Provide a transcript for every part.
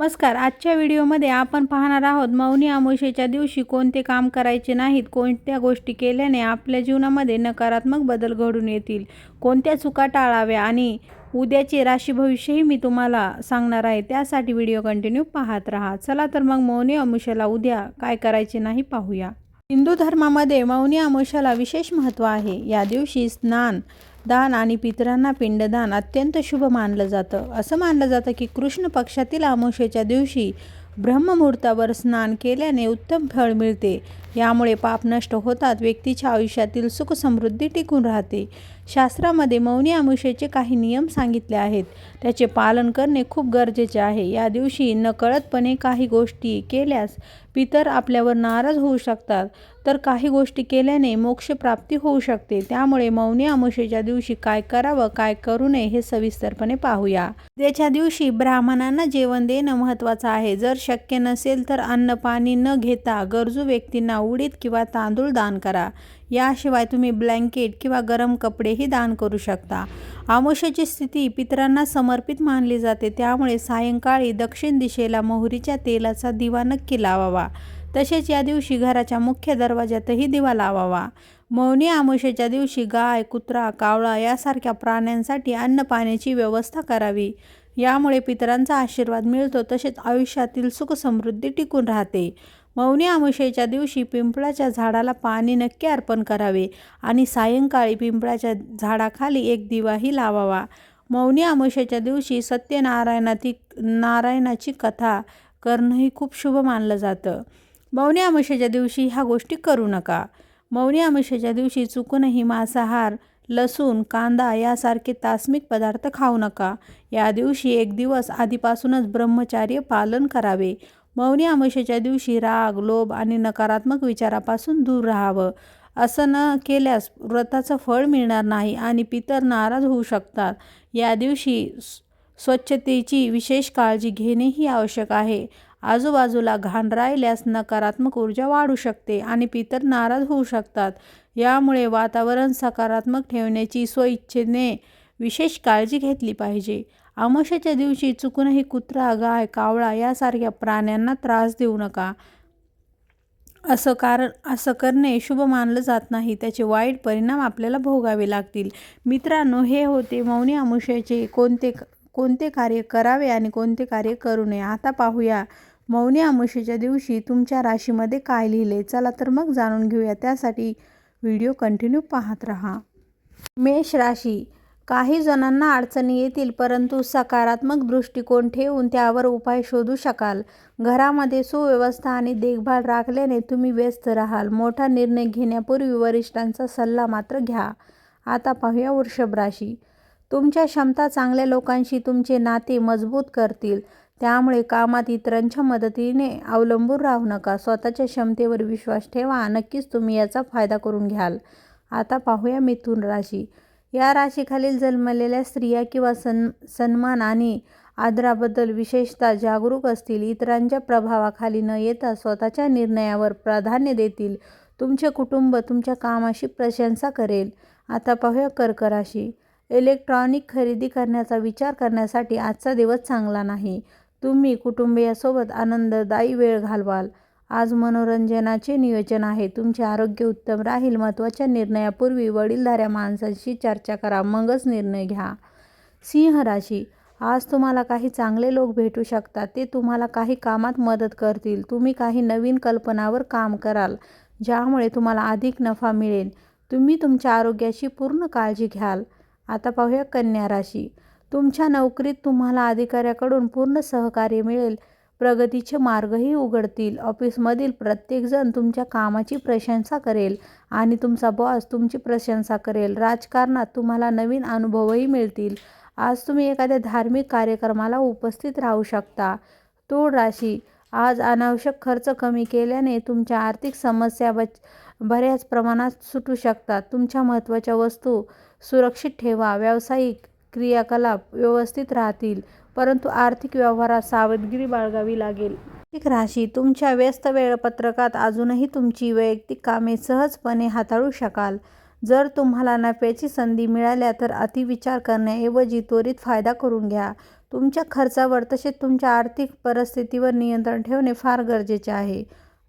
नमस्कार आजच्या व्हिडिओमध्ये आपण पाहणार आहोत मौनी अमावस्येच्या दिवशी कोणते काम करायचे नाहीत कोणत्या गोष्टी केल्याने आपल्या जीवनामध्ये नकारात्मक बदल घडून येतील कोणत्या चुका टाळाव्या आणि उद्याचे राशी भविष्यही मी तुम्हाला सांगणार आहे. त्यासाठी व्हिडिओ कंटिन्यू पाहत राहा. चला तर मग मौनी अमावस्येला उद्या काय करायचे नाही पाहूया. हिंदू धर्मामध्ये मौनी अमावस्याला विशेष महत्त्व आहे. या दिवशी स्नान दान आणि पितरांना पिंडदान अत्यंत शुभ मानलं जातं. असं मानलं जातं की कृष्ण पक्षातील आमोशेच्या दिवशी ब्रह्ममुहूर्तावर स्नान केल्याने उत्तम फळ मिळते. यामुळे पाप नष्ट होतात व्यक्तीच्या आयुष्यातील सुख समृद्धी टिकून राहते. शास्त्रामध्ये मौनी अमुषेचे काही नियम सांगितले आहेत. त्याचे पालन करणे खूप गरजेचे आहे. या दिवशी नकळतपणे काही गोष्टी केल्यास पितर आपल्यावर नाराज होऊ शकतात. तर काही गोष्टी केल्याने मोक्षप्राप्ती होऊ शकते. त्यामुळे मौनी अमुषेच्या दिवशी काय करावं काय करू नये हे सविस्तरपणे पाहूया. त्याच्या दिवशी ब्राह्मणांना जेवण देणं महत्त्वाचं आहे. जर शक्य नसेल तर अन्न पाणी न घेता गरजू व्यक्तींना उडीद किंवा तांदूळ दान करा. याशिवाय तुम्ही ब्लँकेट किंवा गरम कपडेही दान करू शकता. आमोशाची स्थिती पितरांना समर्पित मानली जाते. त्यामुळे सायंकाळी दक्षिण दिशेला मोहरीच्या तेलाचा दिवा नक्की लावावा. तसेच या दिवशी घराच्या मुख्य दरवाज्यातही दिवा लावावा. मौनी आमुष्याच्या दिवशी गाय कुत्रा कावळा यासारख्या प्राण्यांसाठी अन्न पाण्याची व्यवस्था करावी. यामुळे पितरांचा आशीर्वाद मिळतो. तसेच आयुष्यातील सुख समृद्धी टिकून राहते. मौनी अमावस्येच्या दिवशी पिंपळाच्या झाडाला पाणी नक्की अर्पण करावे आणि सायंकाळी पिंपळाच्या झाडाखाली एक दिवाही लावावा. मौनी अमावस्येच्या दिवशी सत्यनारायणाची नारायणाची कथा करणंही खूप शुभ मानलं जातं. मौनी अमावस्येच्या दिवशी ह्या गोष्टी करू नका. मौनी अमावस्येच्या दिवशी चुकूनही मांसाहार लसूण कांदा यासारखे तास्मिक पदार्थ खाऊ नका. या दिवशी एक दिवस आधीपासूनच ब्रह्मचार्य पालन करावे. मौनी अमावस्येच्या दिवशी राग लोभ आणि नकारात्मक विचारापासून दूर राहावं. असं न केल्यास व्रताचं फळ मिळणार नाही आणि पितर नाराज होऊ शकतात. या दिवशी स्वच्छतेची विशेष काळजी घेणेही आवश्यक आहे. आजूबाजूला घाण राहिल्यास नकारात्मक ऊर्जा वाढू शकते आणि पितर नाराज होऊ शकतात. यामुळे वातावरण सकारात्मक ठेवण्याची स्वइच्छेने विशेष काळजी घेतली पाहिजे. अमाशाच्या दिवशी चुकूनही कुत्रा गाय कावळा यासारख्या प्राण्यांना त्रास देऊ नका. असं कारण असं करणे शुभ मानलं जात नाही. त्याचे वाईट परिणाम आपल्याला भोगावे लागतील. मित्रांनो हे होते मौनी अमावस्येचे कोणते कोणते कार्य करावे आणि कोणते कार्य करू नये. आता पाहूया मौनी अमुषेच्या दिवशी तुमच्या राशीमध्ये काय लिहिले. चला तर मग जाणून घेऊया. त्यासाठी व्हिडिओ कंटिन्यू पाहत राहा. मेष राशी काही जणांना अडचणी येतील परंतु सकारात्मक दृष्टिकोन ठेवून त्यावर उपाय शोधू शकाल. घरामध्ये सुव्यवस्था आणि देखभाल राखल्याने तुम्ही व्यस्त राहाल. मोठा निर्णय घेण्यापूर्वी वरिष्ठांचा सल्ला मात्र घ्या. आता पाहूया वृषभ राशी. तुमच्या क्षमता चांगल्या लोकांशी तुमचे नाते मजबूत करतील. त्यामुळे कामात इतरांच्या मदतीने अवलंबून राहू नका. स्वतःच्या क्षमतेवर विश्वास ठेवा. नक्कीच तुम्ही याचा फायदा करून घ्याल. आता पाहूया मिथुन राशी. या राशीखालील जन्मलेल्या स्त्रिया किंवा सन सन्मान आणि आदराबद्दल विशेषतः जागरूक असतील इतरांच्या प्रभावाखाली न येता स्वतःच्या निर्णयावर प्राधान्य देतील. तुमचे कुटुंब तुमच्या कामाशी प्रशंसा करेल. आता पाहूया कर्क राशी. इलेक्ट्रॉनिक खरेदी करण्याचा विचार करण्यासाठी आजचा दिवस चांगला नाही. तुम्ही कुटुंबियासोबत आनंददायी वेळ घालवाल. आज मनोरंजनाचे नियोजन आहे. तुमचे आरोग्य उत्तम राहील. महत्त्वाच्या निर्णयापूर्वी वडीलधाऱ्या माणसांशी चर्चा करा. मगच निर्णय घ्या. सिंह राशी. आज तुम्हाला काही चांगले लोक भेटू शकतात. ते तुम्हाला काही कामात मदत करतील. तुम्ही काही नवीन कल्पनावर काम कराल ज्यामुळे तुम्हाला अधिक नफा मिळेल. तुम्ही तुमच्या आरोग्याची पूर्ण काळजी घ्याल. आता पाहूया कन्या राशी. तुमच्या नोकरीत तुम्हाला अधिकाऱ्याकडून पूर्ण सहकार्य मिळेल. प्रगतीचे मार्गही उघडतील. ऑफिसमधील प्रत्येकजण तुमच्या कामाची प्रशंसा करेल आणि तुमचा बॉस तुमची प्रशंसा करेल. राजकारणात तुम्हाला नवीन अनुभवही मिळतील. आज तुम्ही एखाद्या धार्मिक कार्यक्रमाला उपस्थित राहू शकता. तूळ राशी. आज अनावश्यक खर्च कमी केल्याने तुमच्या आर्थिक समस्या बच बऱ्याच प्रमाणात सुटू शकतात. तुमच्या महत्त्वाच्या वस्तू सुरक्षित ठेवा. व्यावसायिक क्रियाकलाप व्यवस्थित राहतील. परंतु आर्थिक व्यवहारात सावधगिरी बाळगावी लागेल. एक राशी तुमच्या व्यस्त वेळपत्रकात अजूनही तुमची वैयक्तिक कामे सहजपणे हाताळू शकाल. जर तुम्हाला नफ्याची संधी मिळाल्या तर अतिविचार करण्याऐवजी त्वरित फायदा करून घ्या. तुमच्या खर्चावर तसेच तुमच्या आर्थिक परिस्थितीवर नियंत्रण ठेवणे फार गरजेचे आहे.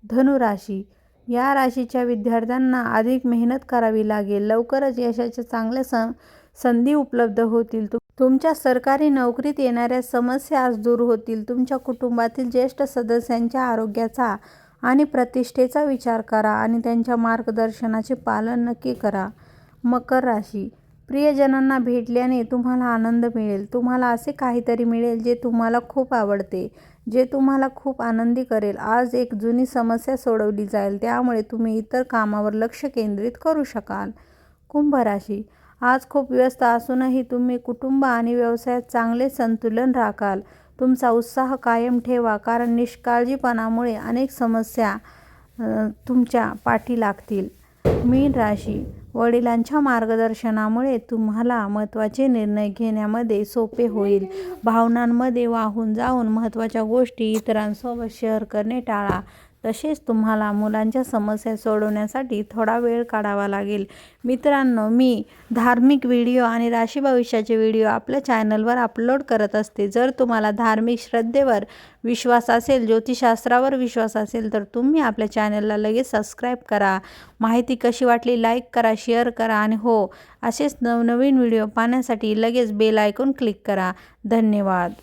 धनुराशी या राशीच्या विद्यार्थ्यांना अधिक मेहनत करावी लागेल. लवकरच यशाच्या चांगल्या सं संधी उपलब्ध होतील. तु तुमच्या सरकारी नोकरीत येणाऱ्या समस्या आज दूर होतील. तुमच्या कुटुंबातील ज्येष्ठ सदस्यांच्या आरोग्याचा आणि प्रतिष्ठेचा विचार करा आणि त्यांच्या मार्गदर्शनाचे पालन नक्की करा. मकर राशी. प्रियजनांना भेटल्याने तुम्हाला आनंद मिळेल. तुम्हाला असे काहीतरी मिळेल जे तुम्हाला खूप आवडते जे तुम्हाला खूप आनंदी करेल. आज एक जुनी समस्या सोडवली जाईल. त्यामुळे तुम्ही इतर कामावर लक्ष केंद्रित करू शकाल. कुंभ राशी. आज खूप व्यस्त असूनही तुम्ही कुटुंब आणि व्यवसायात चांगले संतुलन राखाल. तुमचा उत्साह कायम ठेवा कारण निष्काळजीपणामुळे अनेक समस्या तुमच्या पाठी लागतील. मीन राशी वडिलांच्या मार्गदर्शनामुळे तुम्हाला महत्त्वाचे निर्णय घेण्यामध्ये सोपे होईल. भावनांमध्ये वाहून जाऊन महत्त्वाच्या गोष्टी इतरांसोबत शेअर करणे टाळा. तसेच तुम्हाला मुलांच्या समस्या सोडवण्यासाठी थोडा वेळ काढावा लागेल. मित्रांनो मी धार्मिक व्हिडिओ आणि राशी भविष्याचे व्हिडिओ आपल्या चॅनलवर अपलोड करत असते. जर तुम्हाला धार्मिक श्रद्धेवर विश्वास असेल ज्योतिषशास्त्रावर विश्वास असेल तर तुम्ही आपल्या चॅनलला लगेच सबस्क्राईब करा. माहिती कशी वाटली लाईक करा शेअर करा आणि हो असेच नवनवीन व्हिडिओ पाहण्यासाठी लगेच बेल आयकॉन क्लिक करा. धन्यवाद.